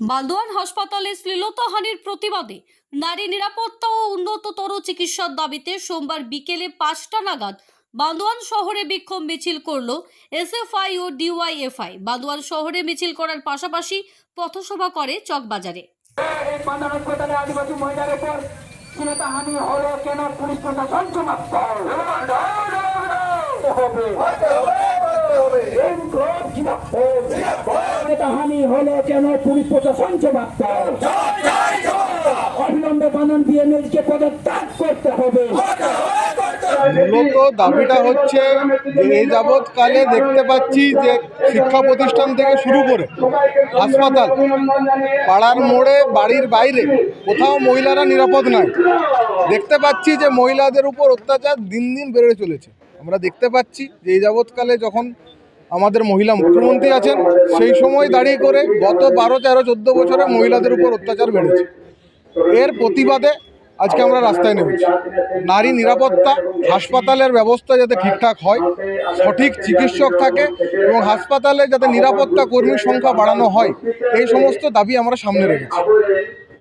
বালদোয়ান হাসপাতালে শ্লীলতাহানির প্রতিবাদে নারী নিরাপত্তা ও উন্নততর চিকিৎসার দাবিতে সোমবার বিকেলে পাঁচটা নাগাদ বান্দোয়ান শহরে বিক্ষোভ মিছিল করল এসএফআই ও ডিওয়াইএফআই। বান্দোয়ান শহরে মিছিল করার পাশাপাশি পথসভা করে চকবাজারে। এই বান্দর হাসপাতালে আদিবাসী মহিলার উপর হানি হলো কেন পুলিশ প্রশাসন সমাপ্ত হবে। হানি হলো কেন পুলিশ প্রশাসন সমাপ্ত অবিলম্বে বানন বিএমএলকে পদত্যাগ করতে হবে। মূলত দাবিটা হচ্ছে এই যাবৎকালে দেখতে পাচ্ছি যে শিক্ষা প্রতিষ্ঠান থেকে শুরু করে হাসপাতাল পাড়ার মোড়ে বাড়ির বাইরে কোথাও মহিলারা নিরাপদ নয় দেখতে পাচ্ছি যে মহিলাদের উপর অত্যাচার দিন দিন বেড়ে চলেছে। আমরা দেখতে পাচ্ছি যে এই যাবৎকালে যখন আমাদের মহিলা মুখ্যমন্ত্রী আছেন, সেই সময় দাঁড়িয়ে করে গত বারো, তেরো, চোদ্দ বছরে মহিলাদের উপর অত্যাচার বেড়েছে। এর প্রতিবাদে আজকে আমরা রাস্তায় নেমেছি। নারী নিরাপত্তা, হাসপাতালের ব্যবস্থা যাতে ঠিকঠাক হয়, সঠিক চিকিৎসক থাকে এবং হাসপাতালে যাতে নিরাপত্তা কর্মীর সংখ্যা বাড়ানো হয়, এই সমস্ত দাবি আমরা সামনে রেখেছি।